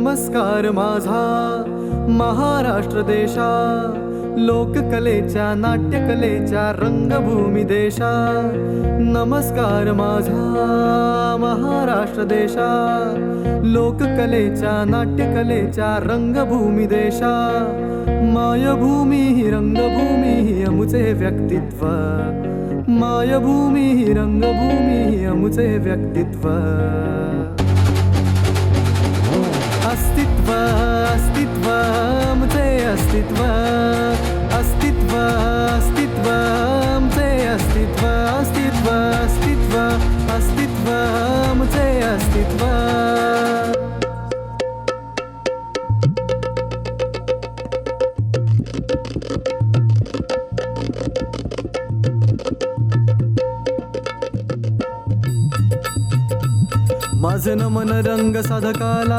नमस्कार माझा महाराष्ट्र देशा लोककलेच्या नाट्यकलेच्या रंगभूमी देशा. नमस्कार माझा महाराष्ट्र देशा लोककलेच्या नाट्यकलेच्या रंगभूमी देशा. मायभूमी ही रंगभूमी ही अमुचे व्यक्तित्व. मायभूमी ही रंगभूमी ही अमुचे व्यक्तित्व. माझं न मन रंग साधकाला.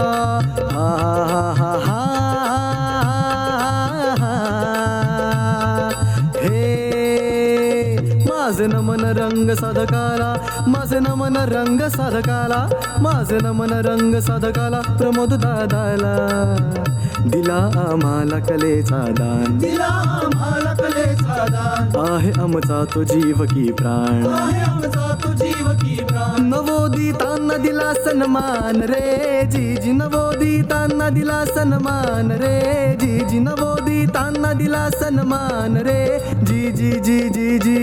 हा हा हा हा हा हे. माझं न मन रंग साधकाला माझं न मन रंग साधकाला माझं न मन रंग साधकाला प्रमोद दादाला. दिला आम्हाला कलेचा दान. दिला आम्हाला कलेचा दान. आहे आमचा तो जीव की प्राण. आहे आमचा तो जीव की प्राण. नवोदितांना दिला सन्मान रे जीजी नवोदितांना दिला सन्मान रे जीजी नवोदितांना दिला सन्मान रे जी जी जी जी जी.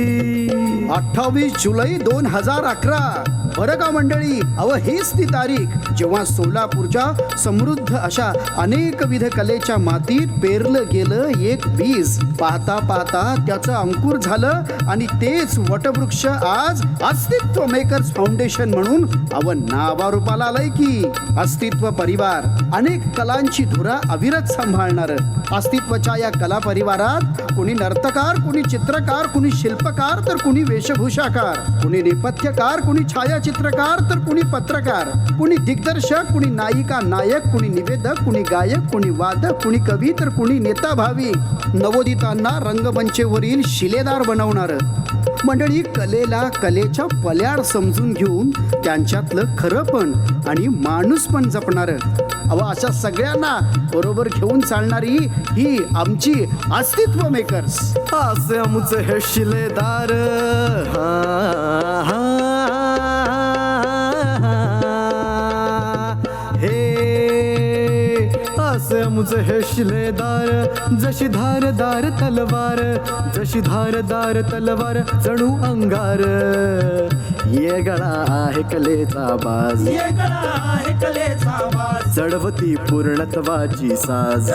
अठ्ठावीस जुलै दोन हजार अकरा. बरं का मंडळी अव हीच ती तारीख. जेव्हा सोलापूरच्या समृद्ध अशा अनेकविध कलेच्या मातीत पेरलं गेलं एक बीज पाहता पाहता त्याचं अंकुर झालं आणि तेच वटवृक्ष आज अस्तित्व मेकर्स फाउंडेशन म्हणून अव नावारूपाला आलंय की अस्तित्व परिवार. अनेक कलांची धुरा अविरत सांभाळणार. अस्तित्वच्या या कला परिवारात कुणी नर्तकार कुणी चित्रकार कुणी शिल्पकार तर कुणी वेशभूषाकार. कुणी नेपथ्यकार कुणी चित्रकार तर कुणी पत्रकार कुणी दिग्दर्शक कुणी नायिका नायक कुणी निवेदक कुणी गायक कुणी वादक कुणी कवी तर कुणी नेता भावी. नवोदितांना रंगमंचेवरील शिलेदार बनवणार. मंडळी कलेला कलेच्या पल्याड समजून घेऊन त्यांच्यातलं खरंपण आणि माणूस पण जपणार. अव अशा सगळ्यांना बरोबर घेऊन चालणारी ही आमची अस्तित्व मेकर्स असे आमचे हे शिलेदार. हा, हा, हा। आमचे हे शिलेदार जशी धारदार तलवार जशी धारदार तलवार जणू अंगार। ये गळा आहे कलेचा बाज जडवती पूर्णत्वाची साज।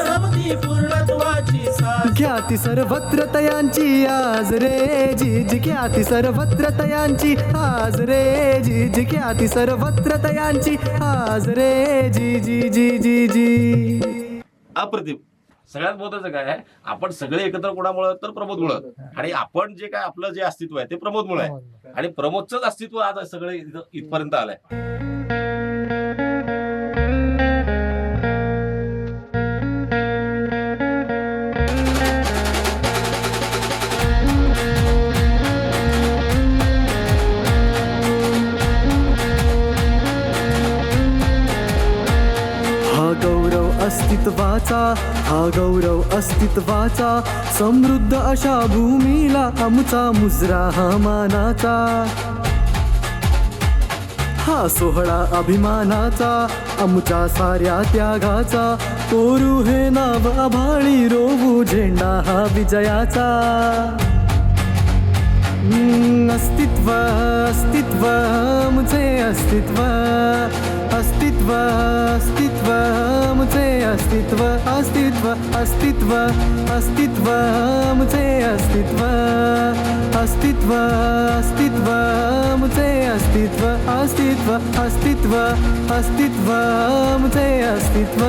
ख्याती सर्वत्र तयांची आज रे जी जी ख्याती सर्वत्र तयांची आज रे जी जी ख्याती सर्वत्र तयांची आज रे जी जी जी जी जी. अप्रतिम. सगळ्यात महत्वाचं काय आहे? आपण सगळे एकत्र कोणामुळं? तर प्रमोदमुळं. आणि आपण जे काय आपलं जे अस्तित्व आहे ते प्रमोदमुळे आहे. आणि प्रमोदचंच अस्तित्व आज सगळे इथं- इथपर्यंत आलंय. अस्तित्वाचा हा गौरव अस्तित्वाचा समृद्ध अशा भूमीला आमचा मुजरा हा मानाचा. हा सोहळा अभिमानाचा आमच्या साऱ्या त्यागाचा कोरू हे नाव आभाळी रोवू झेंडा हा विजयाचा. अस्तित्व अस्तित्व आमचे अस्तित्व अस्तित्व अस्तित्व. आमचे अस्तित्व अस्तित्व अस्तित्व अस्तित्व आमचे अस्तित्व अस्तित्व अस्तित्व आमचे अस्तित्व अस्तित्व अस्तित्व अस्तित्व आमचे अस्तित्व.